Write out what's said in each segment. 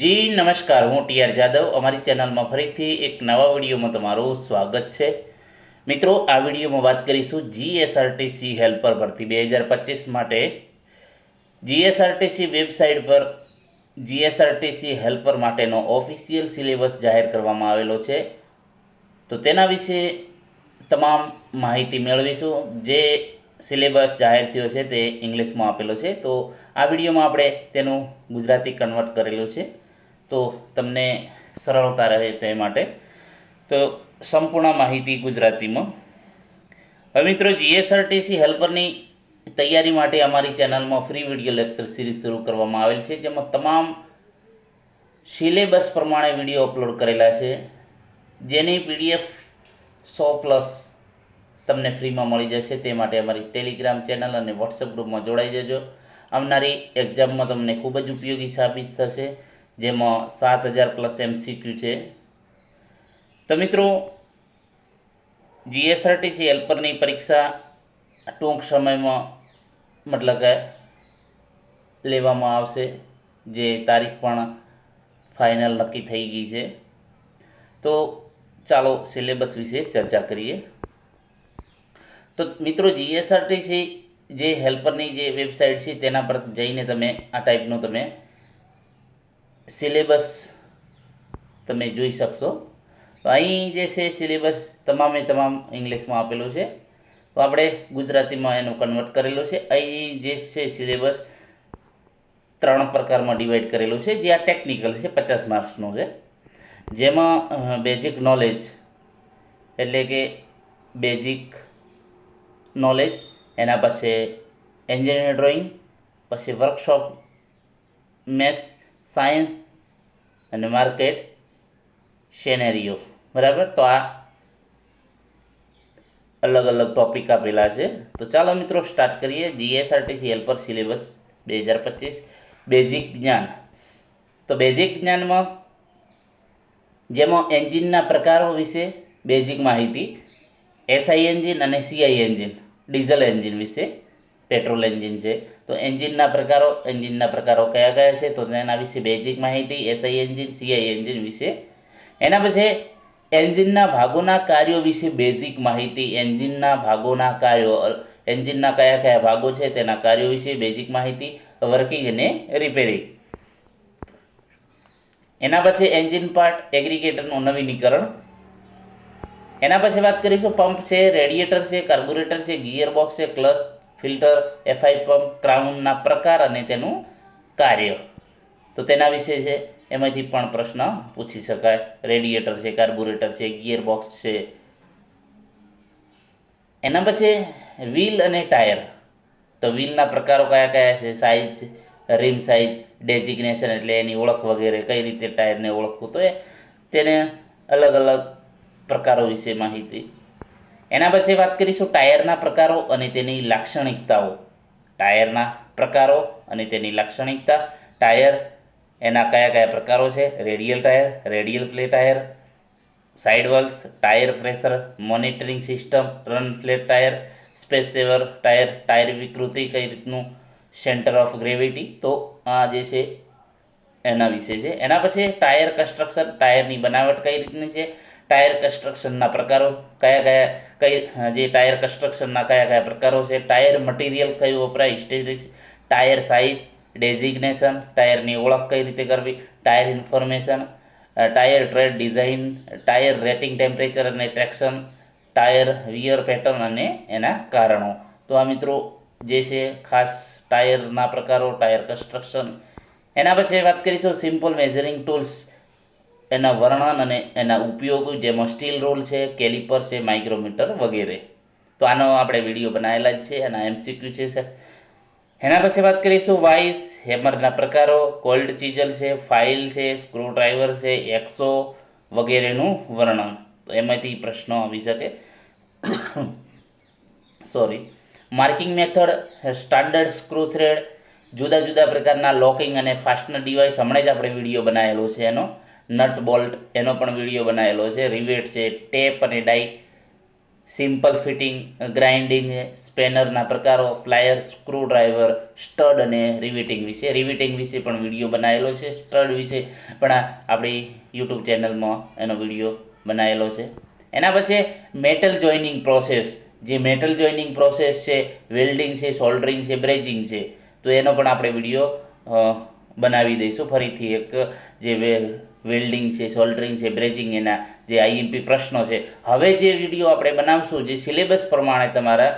જી, નમસ્કાર. હું ટીઆર જાદવ. અમારી ચેનલમાં ફરીથી એક નવા વિડીયોમાં તમારું સ્વાગત છે. મિત્રો, આ વિડીયોમાં વાત કરીશું જીએસઆરટીસી હેલ્પર ભરતી બે હજાર પચીસ માટે. જીએસઆરટીસી વેબસાઇટ પર જીએસઆરટીસી હેલ્પર માટેનો ઓફિશિયલ સિલેબસ જાહેર કરવામાં આવેલો છે. તો તેના વિશે તમામ માહિતી મેળવીશું. જે સિલેબસ જાહેર થયો છે તે ઇંગ્લિશમાં આપેલો છે. તો આ વિડીયોમાં આપણે તેનું ગુજરાતી કન્વર્ટ કરેલું છે. તો તમને સરળતા રહે તે માટે. તો સંપૂર્ણ માહિતી ગુજરાતીમાં. હવે મિત્રો જીએસઆરટીસી હેલ્પરની તૈયારી માટે અમારી ચેનલમાં ફ્રી વીડિયો લેક્ચર સિરીઝ શરૂ કરવામાં આવેલ છે, જેમાં તમામ સિલેબસ પ્રમાણે વીડિયો અપલોડ કરેલા છે. જેની પીડીએફ સો પ્લસ તમને ફ્રીમાં મળી જશે. તે માટે અમારી ટેલિગ્રામ ચેનલ અને વોટ્સએપ ગ્રુપમાં જોડાઈ જજો. આવનારી એક્ઝામમાં તમને ખૂબ જ ઉપયોગી સાબિત થશે. જેમાં સાત હજાર પ્લસ એમસીક્યુ છે. તો મિત્રો જીએસઆરટીસી હેલ્પરની પરીક્ષા ટૂંક સમયમાં મતલબ કે લેવામાં આવશે, જે તારીખ પણ ફાઇનલ નક્કી થઈ ગઈ છે. તો ચાલો સિલેબસ વિશે ચર્ચા કરીએ. તો મિત્રો જીએસઆરટીસી જે હેલ્પરની જે વેબસાઇટ છે તેના પર જઈને તમે આ ટાઈપનું તમે સિલેબસ તમે જોઈ શકશો. તો અહીં જે છે સિલેબસ તમામે તમામ ઇંગ્લિશમાં આપેલું છે. તો આપણે ગુજરાતીમાં એનું કન્વર્ટ કરેલું છે. અહીં જે છે સિલેબસ ત્રણ પ્રકારમાં ડિવાઈડ કરેલું છે. જે આ ટેકનિકલ છે, પચાસ માર્ક્સનું છે. જેમાં બેઝિક નોલેજ એટલે કે બેઝિક નોલેજ એના પાસે એન્જિનિયર ડ્રોઈંગ પછી વર્કશોપ મેથ્સ સાયન્સ અને માર્કેટ સેનેરીઓ બરાબર? તો આ અલગ અલગ ટોપિક આપેલા છે. તો ચાલો મિત્રો સ્ટાર્ટ કરીએ. જીએસઆરટીસી હેલ્પર સિલેબસ બે હજાર પચીસ. બેઝિક જ્ઞાન. તો બેઝિક જ્ઞાનમાં જેમાં એન્જિનના પ્રકારો વિશે બેઝિક માહિતી એસઆઈ એન્જિન અને સીઆઈ એન્જિન ડીઝલ એન્જિન વિશે પેટ્રોલ એન્જિન છે. તો એન્જિનના પ્રકારો એન્જિનના પ્રકારો કયા કયા છે? તો તેના વિશે બેઝિક માહિતી એસઆઈ એન્જિન સીઆઈ એન્જિન વિશે. એના પછી એન્જિનના ભાગોના કાર્યો વિશે બેઝિક માહિતી, એન્જિનના ભાગોના કાર્યો એન્જિનના કયા કયા ભાગો છે તેના કાર્યો વિશે બેઝિક માહિતી વર્કિંગ અને રિપેરિંગ એના પછી એન્જિન પાર્ટ એગ્રીગેટરનું નવીનીકરણ. એના પછી વાત કરીશું પંપ છે રેડિએટર છે કાર્બોરેટર છે ગિયર બોક્સ છે ક્લચ ફિલ્ટર, એફઆઈ પંપ, ક્રાઉનના પ્રકાર અને તેનું કાર્ય. તો તેના વિશે છે, એમાંથી પણ પ્રશ્ન પૂછી શકાય. રેડિએટર છે, કાર્બોરેટર છે ગિયર બોક્સ છે. એના પછી વ્હીલ અને ટાયર. તો વ્હીલના પ્રકારો કયા કયા છે? સાઇઝ, રીમ સાઇઝ, ડેઝિગ્નેશન એટલે એની ઓળખ વગેરે, કઈ રીતે ટાયરને ઓળખવું? તો એ તેને અલગ અલગ પ્રકારો વિશે માહિતી એના પછી વાત કરીશું ટાયરના પ્રકારો અને તેની લાક્ષણિકતાઓ. ટાયરના પ્રકારો અને તેની લાક્ષણિકતા. ટાયર એના કયા કયા પ્રકારો છે? Radial tyre, radial ply tyre side walls tyre pressure monitoring system, run flat tyre, space saver tyre tyre વિકૃતિ કઈ રીતનું, સેન્ટર ઓફ ગ્રેવિટી. તો આ જે છે એના વિશે છે. એના પછી ટાયર કન્સ્ટ્રક્શન, ટાયરની બનાવટ કઈ રીતની છે? ટાયર કન્સ્ટ્રક્શનના પ્રકારો, કયા કયા કઈ જે ટાયર કન્સ્ટ્રક્શનના કયા કયા પ્રકારો છે, ટાયર મટીરિયલ કયું વપરાય સ્ટેજ ટાયર સાઇઝ ડેઝિગ્નેશન ટાયરની ઓળખ કઈ રીતે કરવી, tyre information tyre tread design tyre rating temperature અને ટ્રેક્શન ટાયર વિયર પેટર્ન અને એના કારણો. તો આ મિત્રો જે છે, ખાસ ટાયરના પ્રકારો, ટાયર કન્સ્ટ્રક્શન એના પછી વાત કરીશું સિમ્પલ મેઝરિંગ ટૂલ્સ એના વર્ણન અને એના ઉપયોગ જેમાં સ્ટીલ રોલ છે, કેલિપર છે, માઇક્રોમીટર વગેરે. તો આનો આપણે વીડિયો બનાવેલા જ છે, એના એમસીક્યુ છે એના પછી વાત કરીશું વાઇસ, હેમરના પ્રકારો, કોલ્ડ ચીઝલ છે, ફાઇલ છે સ્ક્રૂ ડ્રાઈવર છે, એક્સો વગેરેનું વર્ણન. તો એમાંથી પ્રશ્નો આવી શકે. Sorry marking method, standard screw thread, જુદા જુદા પ્રકારના લોકિંગ અને ફાસ્ટનર ડિવાઇસ, હમણાં જ આપણે વીડિયો બનાવેલો છે એનો. નટ બોલ્ટ એનો પણ વીડિયો બનાવેલો છે. રિવેટ છે, ટેપ અને ડાઈ સિમ્પલ ફિટિંગ, ગ્રાઇન્ડિંગ, સ્પેનરના પ્રકારો પ્લાયર સ્ક્રૂ ડ્રાઈવર સ્ટડ અને રિવિટિંગ વિશે. રિવિટિંગ વિશે પણ વીડિયો બનાવેલો છે, સ્ટડ વિશે પણ આપણી યુટ્યુબ ચેનલમાં એનો વીડિયો બનાવેલો છે. એના પછી મેટલ જોઈનિંગ પ્રોસેસ. જે મેટલ જોઈનિંગ પ્રોસેસ છે, વેલ્ડિંગ છે, સોલ્ડરિંગ છે બ્રેજિંગ છે, તો એનો પણ આપણે વીડિયો બનાવી દઈશું. ફરીથી એક જે વેલ્ડિંગ છે, સોલ્ડરિંગ છે બ્રેજિંગ એના જે આઈએમપી પ્રશ્નો છે. હવે જે વીડિયો આપણે બનાવશું, જે સિલેબસ પ્રમાણે તમારા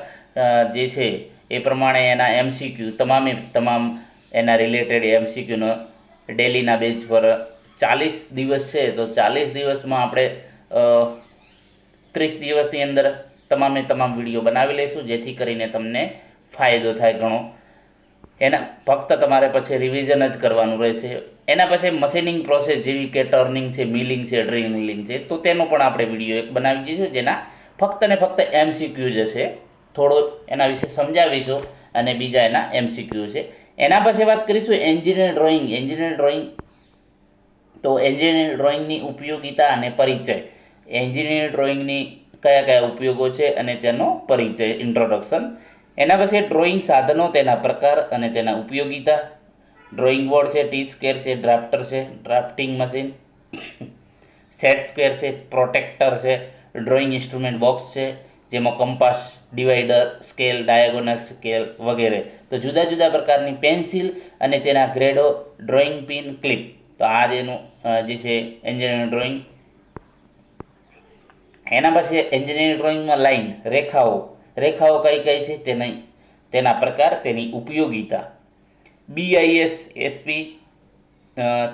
જે છે, એ પ્રમાણે એના એમસીક્યુ તમામે તમામ એના રિલેટેડ એમસીક્યુનો ડેલીના બેઝ પર ચાલીસ દિવસ છે, તો ચાલીસ દિવસમાં આપણે ત્રીસ દિવસની અંદર તમામે તમામ વીડિયો બનાવી લઈશું, જેથી કરીને તમને ફાયદો થાય ઘણો. એના, ફક્ત તમારે પછી રિવિઝન જ કરવાનું રહેશે. એના પછી મશીનિંગ પ્રોસેસ જેવી કે ટર્નિંગ છે મિલિંગ છે ડ્રિલિંગ છે, તો તેનો પણ આપણે વીડિયો એક બનાવી દઈશું, જેના ફક્ત ને ફક્ત એમસીક્યુ જ હશે. થોડો એના વિશે સમજાવીશું અને બીજા એના એમસીક્યુ છે. એના પછી વાત કરીશું એન્જિનિયર ડ્રોઈંગ એન્જિનિયર ડ્રોઈંગ તો એન્જિનિયર ડ્રોઈંગની ઉપયોગિતા અને પરિચય. એન્જિનિયર ડ્રોઈંગની કયા કયા ઉપયોગો છે અને તેનો પરિચય ઇન્ટ્રોડક્શન એના પછી ડ્રોઈંગ સાધનો તેના પ્રકાર અને તેના ઉપયોગિતા. ડ્રોઈંગ બોર્ડ છે ટી સ્ક્વેર છે ડ્રાફ્ટર છે ડ્રાફ્ટિંગ મશીન સેટ સ્ક્વેર છે પ્રોટેક્ટર છે ડ્રોઈંગ ઇન્સ્ટ્રુમેન્ટ બોક્સ છે, જેમાં compass divider scale diagonal scale વગેરે. તો જુદા જુદા પ્રકારની પેન્સિલ અને તેના ગ્રેડો ડ્રોઈંગ પિન ક્લિપ તો આ જેનું જે છે એન્જિનિયરિંગ ડ્રોઈંગ એના પછી એન્જિનિયરિંગ ડ્રોઈંગમાં લાઈન રેખાઓ. રેખાઓ કઈ કઈ છે તેની તેના પ્રકાર તેની ઉપયોગિતા. બીઆઈએસ એસપી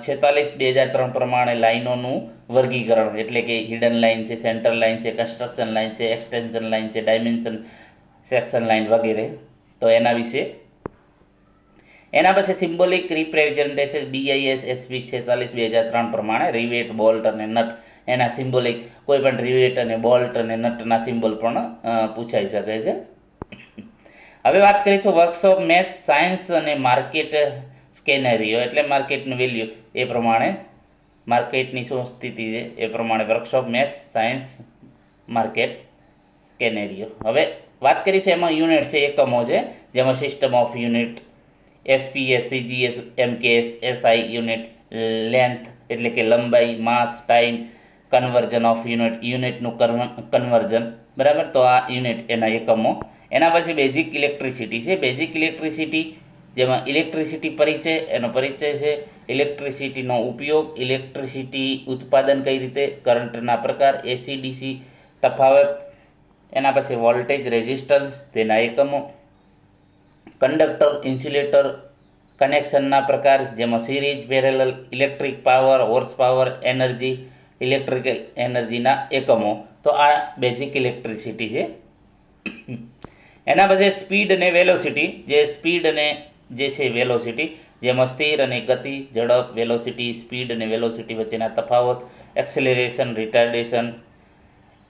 છેતાલીસ બે હજાર ત્રણ પ્રમાણે લાઇનોનું વર્ગીકરણ, એટલે કે હિડન લાઇન છે સેન્ટર લાઇન છે કન્સ્ટ્રક્શન લાઇન છે એક્સટેન્શન લાઇન છે ડાયમેન્શન સેક્શન લાઇન વગેરે. તો એના વિશે. એના પછી સિમ્બોલિક રિપ્રેઝન્ટેશન બીઆઈએસ એસપી છેતાલીસ બે હજાર ત્રણ પ્રમાણે રિવેટ બોલ્ટ અને નટ. એના સિમ્બોલિક કોઈ પણ રિવેટ અને બોલ્ટ અને નટના સિમ્બોલ પણ પૂછાઈ શકે છે. હવે વાત કરીશું વર્કશોપ મેથ સાયન્સ અને માર્કેટ સ્કેનરીઓ એટલે માર્કેટનું વેલ્યુ એ પ્રમાણે માર્કેટની શું સ્થિતિ છે એ પ્રમાણે workshop math science market scenarios હવે વાત કરીશું એમાં યુનિટ છે, એકમો છે, જેમાં system of unit FPS CGS MKS SI unit length એટલે કે લંબાઈ mass time conversion of unit યુનિટનું કન્વર્જન બરાબર? તો આ યુનિટ એના એકમો. એના પછી બેઝિક ઇલેક્ટ્રિસિટી છે. બેઝિક ઇલેક્ટ્રિસિટી જેમાં ઇલેક્ટ્રિસિટી પરિચય, એનો પરિચય છે. ઇલેક્ટ્રિસિટીનો ઉપયોગ ઇલેક્ટ્રિસિટી ઉત્પાદન કઈ રીતે? કરંટના પ્રકાર એસી ડીસી તફાવત. એના પછી વોલ્ટેજ રેઝિસ્ટન્સ તેના એકમો. કંડક્ટર ઇન્સ્યુલેટર કનેક્શનના પ્રકાર, જેમાં series parallel electric power horse power energy electrical એનર્જીના એકમો. તો આ બેઝિક ઇલેક્ટ્રિસિટી છે. એના પછી સ્પીડ અને વેલોસિટી જે સ્પીડ અને જે છે વેલોસિટી જેમાં સ્થિર અને ગતિ, ઝડપ વેલોસિટી સ્પીડ અને વેલોસિટી વચ્ચેના તફાવત acceleration retardation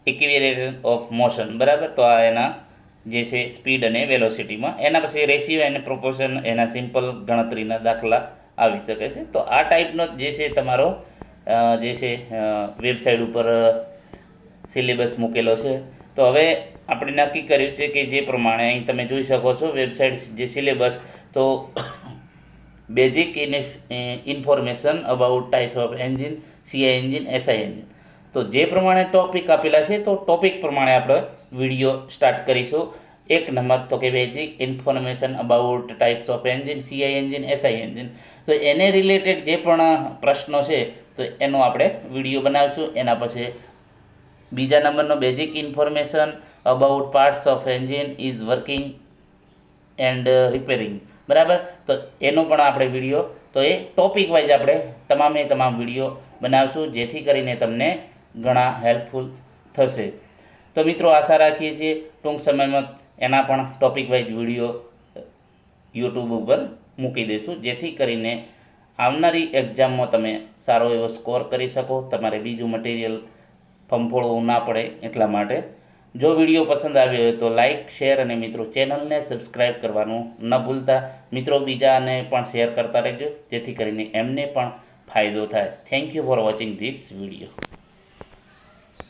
equation of motion બરાબર? તો આ એના જે છે સ્પીડ અને વેલોસિટીમાં એના પછી રેશિયો અને પ્રોપોર્શન એના સિમ્પલ ગણતરીના દાખલા આવી શકે છે. તો આ ટાઈપનો જે છે તમારો જે છે વેબસાઇટ ઉપર સિલેબસ મૂકેલો છે. તો હવે આપણે નક્કી કર્યું છે કે જે પ્રમાણે અહીં તમે જોઈ શકો છો, વેબસાઇટ જે સિલેબસ, તો basic information about type of engine, CI engine, SI engine. તો જે પ્રમાણે ટોપિક આપેલા છે, તો ટોપિક પ્રમાણે આપણે વીડિયો સ્ટાર્ટ કરીશું. એક નંબર તો કે basic information about types of engine, CI engine, SI engine. તો એને રિલેટેડ જે પણ પ્રશ્નો છે તો એનો આપણે વીડિયો બનાવીશું. એના પછી બીજા નંબરનો basic information about parts of engine is working and repairing બરાબર? તો એનો પણ આપણે વીડિયો, તો એ ટોપિક વાઇઝ આપણે તમામે તમામ વીડિયો બનાવશું, જેથી કરીને તમને ઘણા હેલ્પફુલ થશે. તો મિત્રો, આશા રાખીએ છીએ ટૂંક સમયમાં એના પણ ટોપિક વાઇઝ વીડિયો યુટ્યુબ ઉપર મૂકી દઈશું, જેથી કરીને આવનારી એક્ઝામમાં તમે સારો એવો સ્કોર કરી શકો, તમારે બીજું મટીરિયલ ફંફોળવું ના પડે એટલા માટે. જો વીડિયો પસંદ આવ્યો હોય તો લાઇક શેર અને મિત્રો ચેનલને સબસ્ક્રાઇબ કરવાનું ન ભૂલતા. મિત્રો બીજાને પણ શેર કરતા રહેજો, જેથી કરીને એમને પણ ફાયદો થાય. Thank you for watching this video